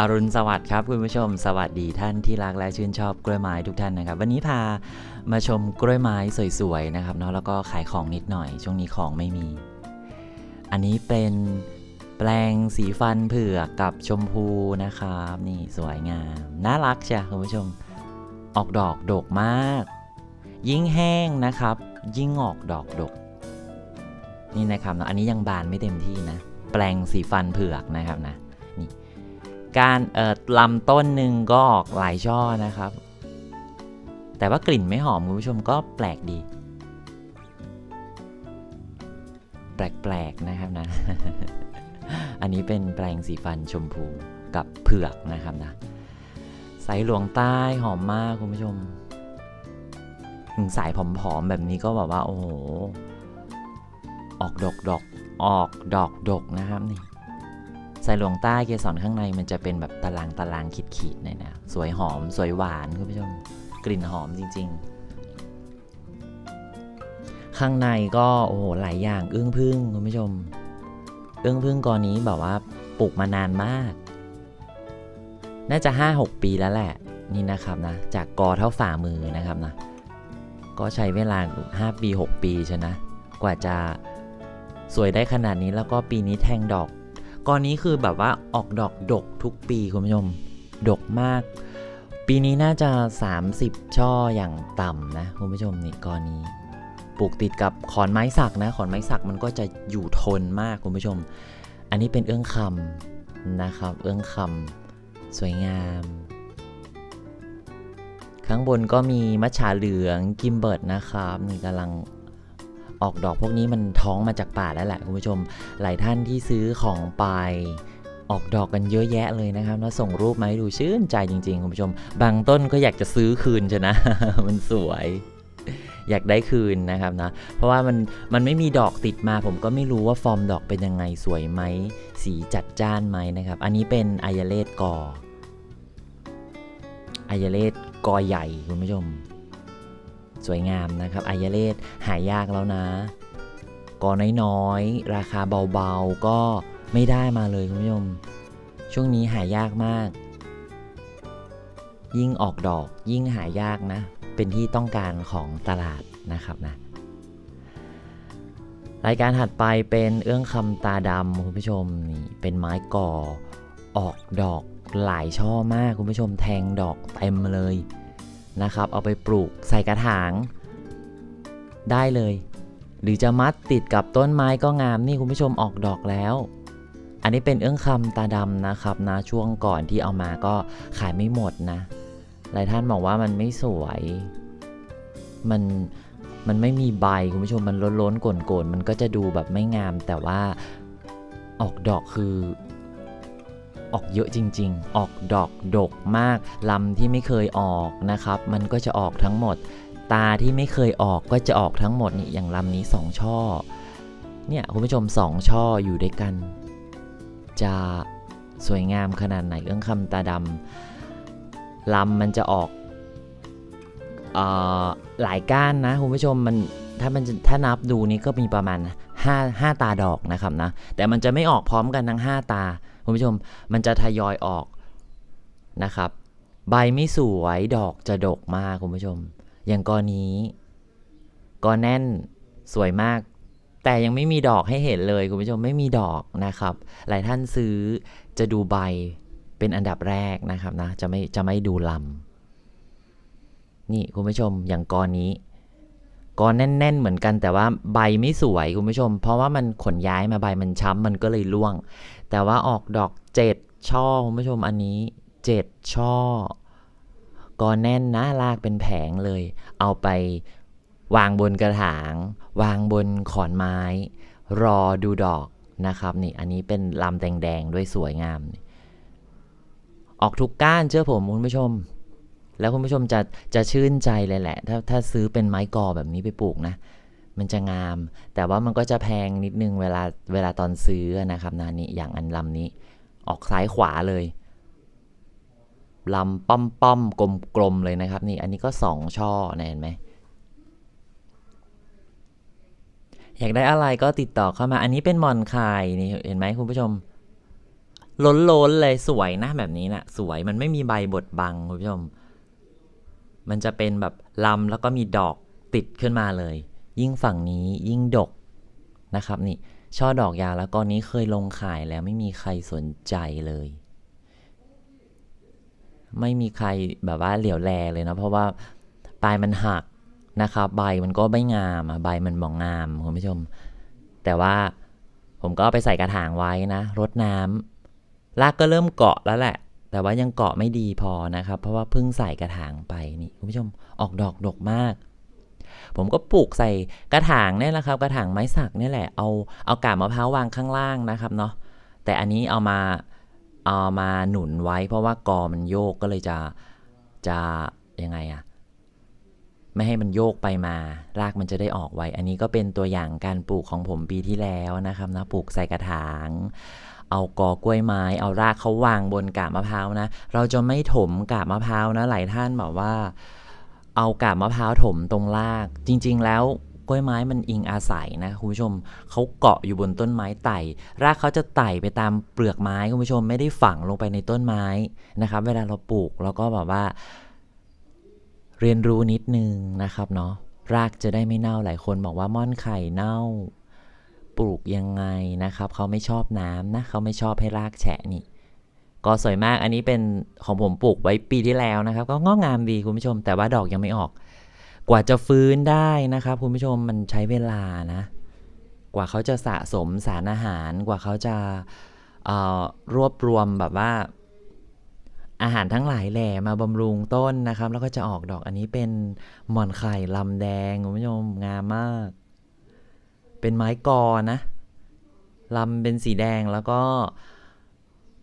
อรุณสวัสดิ์ครับคุณผู้ชมสวัสดีท่านที่รักและชื่นชอบกล้วยไม้ทุกท่านนะครับ วันนี้พามาชมกล้วยไม้สวยๆนะครับเนาะแล้วก็ขายของนิดหน่อย ช่วงนี้ของไม่มี อันนี้เป็นแปลงสีฟันเผือกกับชมพูนะครับ นี่สวยงาม น่ารักใช่คุณผู้ชมออกดอกดกมาก ยิ่งแห้งนะครับ ยิ่งออกดอกดก นี่นะครับเนาะอันนี้ยังบานไม่เต็มที่นะ แปลงสีฟันเผือกนะครับนะ การเอ่อลำต้นหนึ่งก็ออกหลายช่อนะครับ แต่ว่ากลิ่นไม่หอมคุณผู้ชมก็แปลกดี แปลกๆนะครับนะ อันนี้เป็นแปลงสีฟันชมพูกับเผือกนะครับนะสายหลวงใต้หอมมากคุณผู้ชมสายผอมๆแบบนี้ก็แบบว่า โอ้โห ออกดอกดอกออกดอกดกนะครับนี่ ใสายหลวงใต้เกสรข้างในมันจะเป็นแบบตารางตารางขีดขีดๆหน่อยนะสวยหอมสวยหวานคุณผู้ชมกลิ่นหอมจริง ๆ ข้างในก็โอ้โหหลายอย่างอึ้งพึ่งคุณผู้ชมอึ้งพึ่งกอนี้แบบว่าปลูกมานานมาก น่าจะ 5-6 ปีแล้วแหละนี่นะครับนะจากกอเท่าฝ่ามือนะครับนะก็ใช้เวลา 5 ปี 6 ปีใช่นะ กว่าจะสวยได้ขนาดนี้แล้วก็ปีนี้แทงดอก กอนนี้คือแบบว่าออกดอกดกทุกปีคุณผู้ชมดกมาก ปีนี้น่าจะ 30 ช่ออย่างต่ำนะคุณผู้ชมนี่กอนนี้ปลูกติดกับขอนไม้สักนะ ขอนไม้สักมันก็จะอยู่ทนมากคุณผู้ชม อันนี้เป็นเอื้องคำนะครับ เอื้องคำสวยงาม ข้างบนก็มีมัชฉาเหลืองกิมเบิร์ดนะครับนี่กำลัง ออกดอกพวกนี้มันท้องมาจากป่าแล้วแหละคุณผู้ชม หลายท่านที่ซื้อของไปออกดอกกันเยอะแยะเลยนะครับแล้วส่งรูปมาให้ดูชื่นใจจริงๆคุณผู้ชม บางต้นก็อยากจะซื้อคืนชนะ มันสวย อยากได้คืนนะครับนะ เพราะว่ามันมันไม่มีดอกติดมา ผมก็ไม่รู้ว่าฟอร์มดอกเป็นยังไงสวยไหม สีจัดจ้านไหมนะครับ อันนี้เป็นอายเลสกออายเลสกอใหญ่คุณผู้ชม สวยงามนะครับอายาเลสหายากแล้วนะกอน้อยๆ ราคาเบาๆ ก็ไม่ได้มาเลยคุณผู้ชม ช่วงนี้หายากมาก ยิ่งออกดอกยิ่งหายากนะ เป็นที่ต้องการของตลาดนะครับนะ รายการถัดไปเป็นเอื้องคำตาดำคุณผู้ชมนี่เป็นไม้ก่อออกดอกหลายช่อมากคุณผู้ชมแทงดอกเต็มเลย นะครับ เอาไปปลูกใส่กระถาง ได้เลย หรือจะมัดติดกับต้นไม้ก็งามนี่คุณผู้ชมออกดอกแล้ว อันนี้เป็นเอื้องคำตาดำนะครับนะช่วงก่อนที่เอามาก็ขายไม่หมดนะ หลายท่านบอกว่ามันไม่สวย มันมันไม่มีใบคุณผู้ชมมันล้นล้นๆโกนๆมันก็จะดูแบบไม่งามแต่ว่าออกดอกคือ ออกเยอะจริง ๆ ออกดอกดกมากลำที่ไม่เคยออกนะครับ มันก็จะออกทั้งหมด ตาที่ไม่เคยออกก็จะออกทั้งหมดนี่อย่างลำนี้ 2 ช่อ เนี่ยคุณผู้ชม 2 ช่ออยู่ด้วยกัน จะสวยงามขนาดไหนเรื่องคำตาดำลำมันจะออกออหลายก้านนะคุณผู้ชมมันถ้ามันถ้านับดูนี่ก็มีประมาณ5 5ตาดอกนะครับนะแต่มันจะไม่ออกพร้อมกันทั้ง 5 ตา คุณผู้ชมมันจะทยอยออกนะครับ ใบไม่สวยดอกจะดกมากคุณผู้ชม อย่างกอนี้กอแน่นสวยมาก แต่ยังไม่มีดอกให้เห็นเลยคุณผู้ชมไม่มีดอกนะครับ หลายท่านซื้อจะดูใบเป็นอันดับแรกนะครับนะจะไม่จะไม่ดูลำนี่คุณผู้ชมอย่างกรนี้กรแน่น ๆ เหมือนกันแต่ว่าใบไม่สวยคุณผู้ชม เพราะว่ามันขนย้ายมาใบมันช้ำมันก็เลยร่วง แต่ว่าออกดอกเจ็ดช่อคุณผู้ชมอันนี้เจ็ดช่อกรแน่นนะลากเป็นแผงเลย เอาไปวางบนกระถาง วางบนขอนไม้ รอดูดอกนะครับนี่อันนี้เป็นลำแดงๆด้วยสวยงาม ออกทุกก้านเชื่อผมคุณผู้ชม แล้วคุณผู้ชมจะจะชื่นใจเลยแหละ ถ้าถ้าซื้อเป็นไม้กอแบบนี้ไปปลูกนะ มันจะงาม แต่ว่ามันก็จะแพงนิดนึงเวลาเวลาตอนซื้อนะครับนะนี่อย่างอันลำนี้ ออกซ้ายขวาเลยลำป้อมป้อมกลมกลมเลยนะครับ นี่อันนี้ก็สองช่อนะเห็นไหมอยากได้อะไรก็ติดต่อเข้ามาอันนี้เป็นมอนคายนี่เห็นไหมคุณผู้ชม ล้นล้นเลยสวยนะแบบนี้นะสวยมันไม่มีใบบดบังคุณผู้ชม มันจะเป็นแบบลำแล้วก็มีดอกติดขึ้นมาเลย ยิ่งฝั่งนี้ยิ่งดกนะครับนี่ช่อดอกยาแล้วก็นี้เคยลงขายแล้วไม่มีใครสนใจเลย ไม่มีใครแบบว่าเหลียวแลเลยนะเพราะว่าปลายมันหักนะครับใบมันก็ไม่งามอะใบมันมองงามคุณผู้ชม แต่ว่าผมก็ไปใส่กระถางไว้นะรดน้ำรากก็เริ่มเกาะแล้วแหละ แต่ว่ายังเกาะไม่ดีพอนะครับ เพราะว่าเพิ่งใส่กระถางไปนี่คุณผู้ชมออกดอกดกมาก ผมก็ปลูกใส่กระถางเนี่ยแหละครับ กระถางไม้สักนี่แหละเอาเอากาบมะพร้าววางข้างล่างนะครับเนาะแต่อันนี้เอามาเอามาหนุนไว้ เพราะว่ากอมันโยกก็เลยจะจะยังไงอะไม่ให้มันโยกไปมา รากมันจะได้ออกไวอันนี้ก็เป็นตัวอย่างการปลูกของผมปีที่แล้วนะครับนะปลูกใส่กระถาง เอากอกล้วยไม้ เอารากเขาวางบนกาบมะพร้าวนะ เราจะไม่ถมกาบมะพร้าวนะหลายท่านบอกว่า เอากาบมะพร้าวถมตรงราก จริง ๆ แล้วกล้วยไม้มันอิงอาศัยนะคุณผู้ชมเขาเกาะอยู่บนต้นไม้ไต่ รากเขาจะไต่ไปตามเปลือกไม้คุณผู้ชมไม่ได้ฝังลงไปในต้นไม้นะครับ เวลาเราปลูกเราก็แบบว่า เรียนรู้นิดนึงนะครับเนาะรากจะได้ไม่เน่าหลายคนบอกว่าม่อนไข่เน่า ปลูกยังไงนะครับเขาไม่ชอบน้ำนะเขาไม่ชอบให้รากแฉะนี่ ก็สวยมากอันนี้เป็นของผมปลูกไว้ปีที่แล้วนะครับ ก็งอกงามดีคุณผู้ชม แต่ว่าดอกยังไม่ออก กว่าจะฟื้นได้นะครับคุณผู้ชมมันใช้เวลานะ กว่าเขาจะสะสมสารอาหาร กว่าเขาจะเอ่อรวบรวมแบบว่า อาหารทั้งหลายแหล่มาบำรุงต้นนะครับ แล้วก็จะออกดอกอันนี้เป็นหม่อนไข่ลำแดงคุณผู้ชมงามมาก เป็นไม้กอนะลำเป็นสีแดงแล้วก็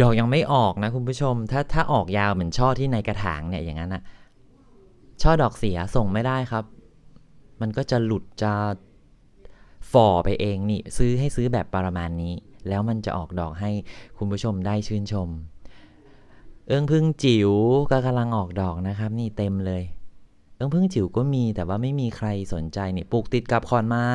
ดอกยังไม่ออกนะคุณผู้ชม ถ้าถ้าออกยาวเหมือนช่อที่ในกระถางเนี่ยอย่างนั้นนะช่อดอกเสียส่งไม่ได้ครับ มันก็จะหลุดจะฝ่อไปเองนี่ ซื้อให้ซื้อแบบประมาณนี้ แล้วมันจะออกดอกให้คุณผู้ชมได้ชื่นชม เอื้องพึ่งจิ๋วก็กำลังออกดอกนะครับ นี่เต็มเลย เอื้องพึ่งจิ๋วก็มีแต่ว่าไม่มีใครสนใจนี่ปลูกติดกับขอนไม้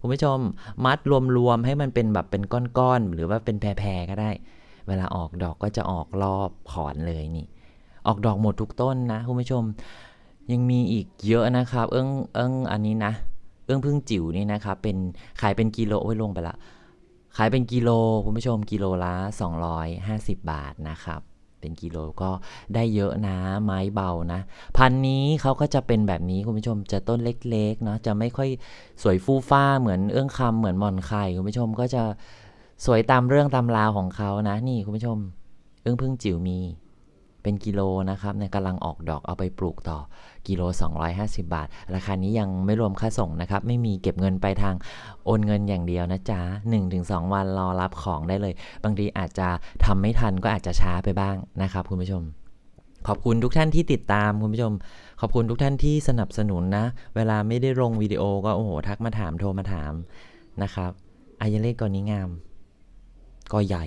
คุณผู้ชมมัดรวมๆให้มันเป็นแบบเป็นก้อนๆหรือว่าเป็นแพรๆก็ได้ เวลาออกดอกก็จะออกรอบขอนเลยนี่ ออกดอกหมดทุกต้นนะคุณผู้ชม ยังมีอีกเยอะนะครับ เอื้องเอื้องอันนี้นะ เอื้องพึ่งจิ๋วนี่นะครับเป็นขายเป็นกิโลโอ้ยลงไปละ ขายเป็นกิโลคุณผู้ชมกิโลละ 250 บาทนะครับเป็นกิโลก็ได้เยอะนะไม้เบานะ พันนี้เขาก็จะเป็นแบบนี้คุณผู้ชมจะต้นเล็กๆเนาะจะไม่ค่อยสวยฟู่ฟ้าเหมือนเอื้องคำเหมือนหมอนไข่คุณผู้ชมก็จะ สวยตามเรื่องตามราวของเขานะ นี่คุณผู้ชมเอื้องพึ่งจิ๋วมีเป็นกิโลนะครับเนี่ยกำลังออกดอกเอาไปปลูกต่อกิโล 250 บาท ราคานี้ยังไม่รวมค่าส่งนะครับ ไม่มีเก็บเงินไปทางโอนเงินอย่างเดียวนะจ๊ะ 1-2 วันรอรับของได้เลย บางทีอาจจะทำไม่ทันก็อาจจะช้าไปบ้างนะครับคุณผู้ชมขอบคุณทุกท่านที่ติดตามคุณผู้ชม ขอบคุณทุกท่านที่สนับสนุนนะ เวลาไม่ได้ลงวิดีโอก็โอ้โหทักมาถามโทรมาถามนะครับอายเล่กอนี้งาม ก็ใหญ่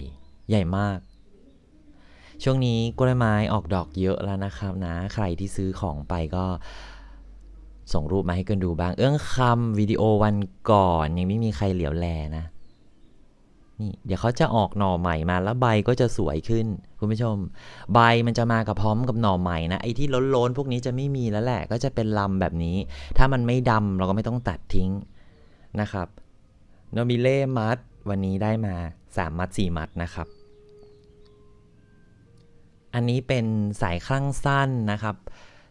ใหญ่มาก ช่วงนี้กล้วยไม้ออกดอกเยอะแล้วนะครับนะ ใครที่ซื้อของไปก็ส่งรูปมาให้กันดูบ้าง เอื้องคำวิดีโอวันก่อน ยังไม่มีใครเหลียวแลนะ นี่เดี๋ยวเขาจะออกหน่อใหม่มาแล้วใบก็จะสวยขึ้น คุณผู้ชม ใบมันจะมากับพร้อมกับหน่อใหม่นะไอ้ที่ล้นๆพวกนี้จะไม่มีแล้วแหละ ก็จะเป็นลำแบบนี้ ถ้ามันไม่ดำเราก็ไม่ต้องตัดทิ้งนะครับโนมิเล่มัด วันนี้ได้มา 3 มัด 4 มัดนะครับ อันนี้เป็นสายข้างสั้นนะครับ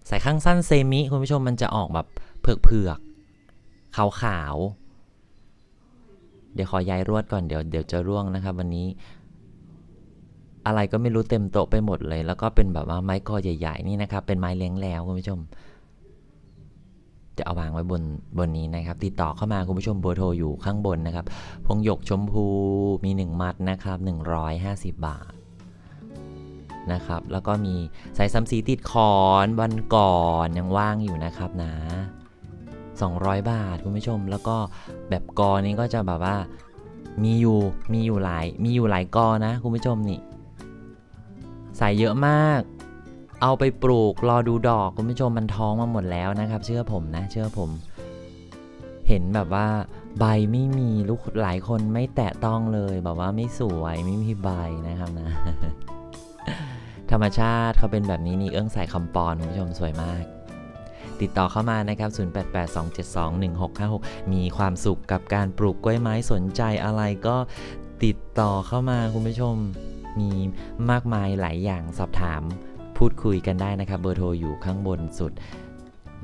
สายข้างสั้นเซมิคุณผู้ชมมันจะออกแบบเผือกๆขาวๆเดี๋ยวขอย้ายรวดก่อนเดี๋ยวเดี๋ยวจะร่วงนะครับ วันนี้ อะไรก็ไม่รู้เต็มโต๊ะไปหมดเลย แล้วก็เป็นแบบว่าไม้กอใหญ่ ๆ นี่นะครับ เป็นไม้เลี้ยงแล้วคุณผู้ชม จะเอาวางไว้บนบนนี้นะครับ ติดต่อเข้ามาคุณผู้ชมเบอร์โทรอยู่ข้างบนนะครับ พงหยกชมพูมี 1 มัดนะครับ 150 บาทนะครับ แล้วก็มีสายซัมซีติดคอนวันก่อนยังว่างอยู่นะครับนะ 200 บาทคุณผู้ชม แล้วก็แบบกอนี้ก็จะแบบว่ามีอยู่มีอยู่หลายมีอยู่หลายกอนะคุณผู้ชมนี่ใส่เยอะมาก เอาไปปลูกรอดูดอกคุณผู้ชมมันท้องมาหมดแล้วนะครับ เชื่อผมนะ เชื่อผม เห็นแบบว่าใบไม่มีลูกหลายคนไม่แตะต้องเลยแบบว่าไม่สวยไม่มีใบนะครับนะ ธรรมชาติเขาเป็นแบบนี้นี่เอื้องใส่คำปอนคุณผู้ชมสวยมาก ติดต่อเข้ามานะครับ 0882721656 มีความสุขกับการปลูกกล้วยไม้สนใจอะไรก็ติดต่อเข้ามาคุณผู้ชมมีมากมายหลายอย่างสอบถาม พูดคุยกันได้นะครับ เบอร์โทรอยู่ข้างบนสุด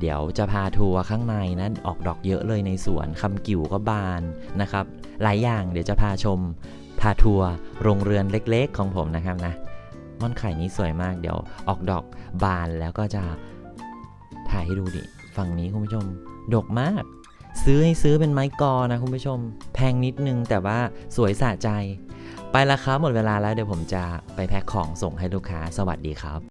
เดี๋ยวจะพาทัวร์ข้างในนั้นออกดอกเยอะเลยในสวนคำกิ่วก็บานนะครับ หลายอย่างเดี๋ยวจะพาชมพาทัวร์โรงเรือนเล็กๆ ของผมนะครับนะม่อนไข่นี้สวยมากเดี๋ยวออกดอกบานแล้วก็จะถ่ายให้ดูดิฝั่งนี้คุณผู้ชมดกมาก ซื้อให้ซื้อเป็นไม้กอนะคุณผู้ชม แพงนิดนึงแต่ว่าสวยสะใจ ไปละครับหมดเวลาแล้วเดี๋ยวผมจะไปแพ็คของส่งให้ลูกค้าสวัสดีครับ